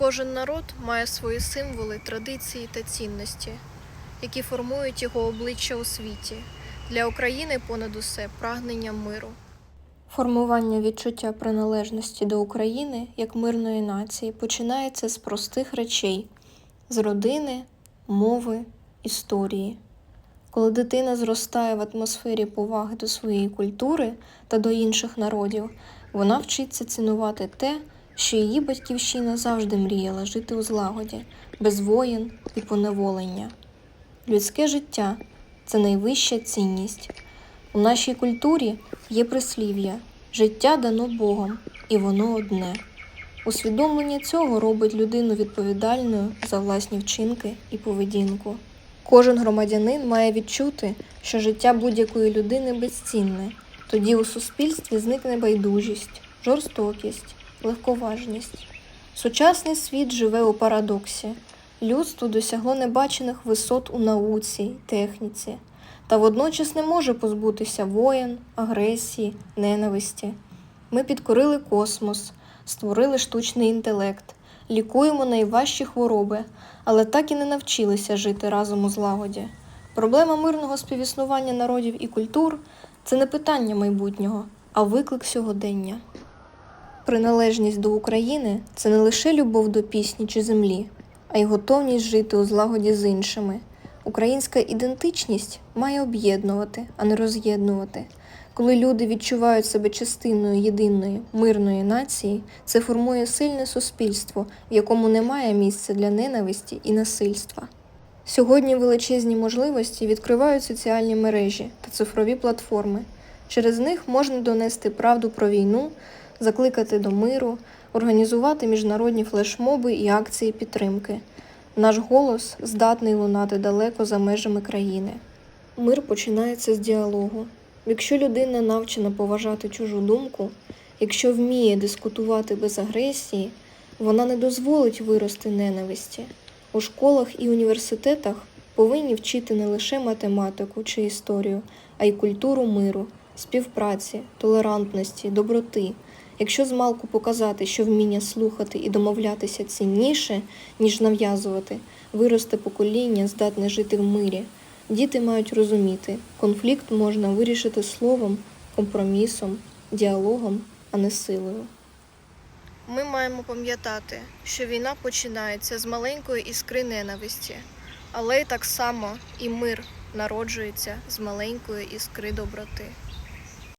Кожен народ має свої символи, традиції та цінності, які формують його обличчя у світі. Для України понад усе прагнення миру. Формування відчуття приналежності до України як мирної нації починається з простих речей з родини, мови, історії. Коли дитина зростає в атмосфері поваги до своєї культури та до інших народів, вона вчиться цінувати те, що її батьківщина завжди мріяла жити у злагоді, без воєн і поневолення. Людське життя це найвища цінність. У нашій культурі є прислів'я життя дано Богом, і воно одне. Усвідомлення цього робить людину відповідальною за власні вчинки і поведінку. Кожен громадянин має відчути, що життя будь-якої людини безцінне. Тоді у суспільстві зникне байдужість, жорстокість, легковажність. Сучасний світ живе у парадоксі. Людство досягло небачених висот у науці, техніці, та водночас не може позбутися воєн, агресії, ненависті. Ми підкорили космос, створили штучний інтелект, лікуємо найважчі хвороби, але так і не навчилися жити разом у злагоді. Проблема мирного співіснування народів і культур це не питання майбутнього, а виклик сьогодення. Приналежність до України це не лише любов до пісні чи землі, а й готовність жити у злагоді з іншими. Українська ідентичність має об'єднувати, а не роз'єднувати. Коли люди відчувають себе частиною єдиної мирної нації, це формує сильне суспільство, в якому немає місця для ненависті і насильства. Сьогодні величезні можливості відкривають соціальні мережі та цифрові платформи. Через них можна донести правду про війну, закликати до миру, організувати міжнародні флешмоби і акції підтримки. Наш голос здатний лунати далеко за межами країни. Мир починається з діалогу. Якщо людина навчена поважати чужу думку, якщо вміє дискутувати без агресії, вона не дозволить вирости ненависті. У школах і університетах повинні вчити не лише математику чи історію, а й культуру миру, співпраці, толерантності, доброти. Якщо змалку показати, що вміння слухати і домовлятися цінніше, ніж нав'язувати, виросте покоління, здатне жити в мирі. Діти мають розуміти, конфлікт можна вирішити словом, компромісом, діалогом, а не силою. Ми маємо пам'ятати, що війна починається з маленької іскри ненависті, але й так само і мир народжується з маленької іскри доброти.